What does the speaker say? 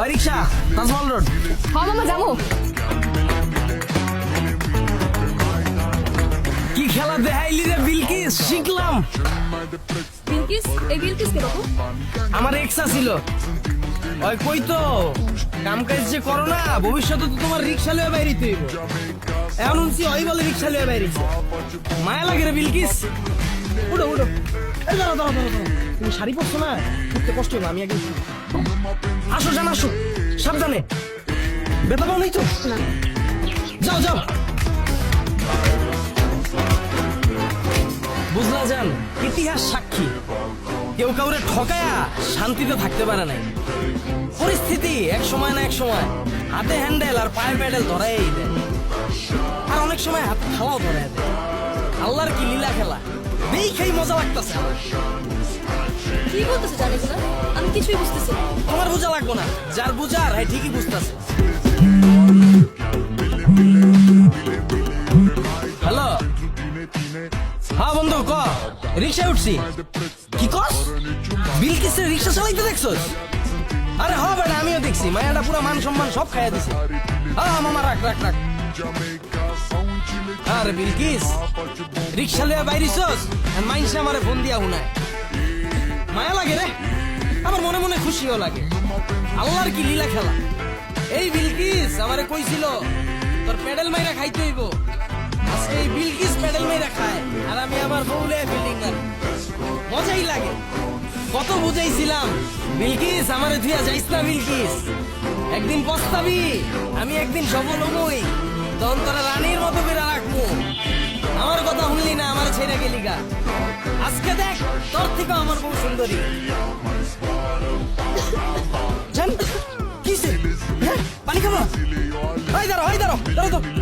ওই রিক্সা তাজমহল রোড হ মামা যাব। কি খেলা দেখাইলি রে বিলকিস? শিখলাম। বিলকিস? এই বিলকিস কে বাবু? আমার এক্সা ছিল ওই কই তো? কাম কাজ যে করো না ভবিষ্যতে তো তোমার রিক্সা লয়ে বাইরিতে হইব। এমন শুনছি ওই বলে রিক্সা লয়ে বাইরিছে মায়া লাগে রে বিলকিস? উঠো উঠো। দাঁড়াও দাঁড়াও দাঁড়াও। তুমি শাড়ি পরছো না? উঠতে কষ্ট হবে আমি উঠি। আসো, জান, আসো। সাবধানে। বেতা পাও তো। যাও যাও। বুঝলা যান ইতিহাস সাক্ষী। কেউ কাউরে ঠকায়া শান্তিতে থাকতে পারে নাই। পরিস্থিতি এক সময় না এক সময়। হাতে হ্যান্ডেল আর পায়ে প্যাডেল ধরাই দেয়। আর অনেক সময় হাতে থালাও ধরাই দেয়। আল্লাহর কি লীলা খেলা? দেখেই মজা লাগতেছে। কি বলতেছে জানিস না আমি কিছুই বুঝতেছি তোমার বোঝা লাগবো না। যার বুঝার হ্যাঁ ঠিকই বুঝতেছে। হ্যালো? হ্যাঁ বন্ধু, ক? রিক্সায় উঠছি। কি কস? বিল বিলকিসের রিক্সা চালাইতে দেখছস? আরে হ, বেটা, আমিও দেখছি। মায়াটা পুরো মান সম্মান সব খাইয়া দিছে। হ্যাঁ মামা, রাখ রাখ রাখ। আরে বিলকিস রিক্সা লইয়া বাইরিছস? মাইনসে আমারে ফোন দিয়া হুনায় মায়া লাগে রে। আমার মনে মনে খুশিও লাগে। আল্লাহর কি লীলা খেলা? এই বিলকিস আমারে কইছিল, তোর প্যাডেল মাইরা খাইতে হইব। আজকে এই বিলকিস প্যাডেল মাইরা খায়, আর আমি আমার বউলে বিল্ডিং আর মজাই লাগে। কত বুঝাইছিলাম, বিলকিস, আমারে ধুয়া যাইস না বিলকিস। একদিন পস্তাবি, আমি একদিন সফল হবই। তখন তোরা রানীর মতো বেড়া রাখব। আমার কথা শুনলি না, আমার ছেড়ে গেলি গা। আজকে দেখ, তোর থেকে আমার বউ সুন্দরী। জান কিসে হ্যাঁ পানি খাব হয় দাঁড়ো হয় দাঁড়ো দাঁড়ো তো।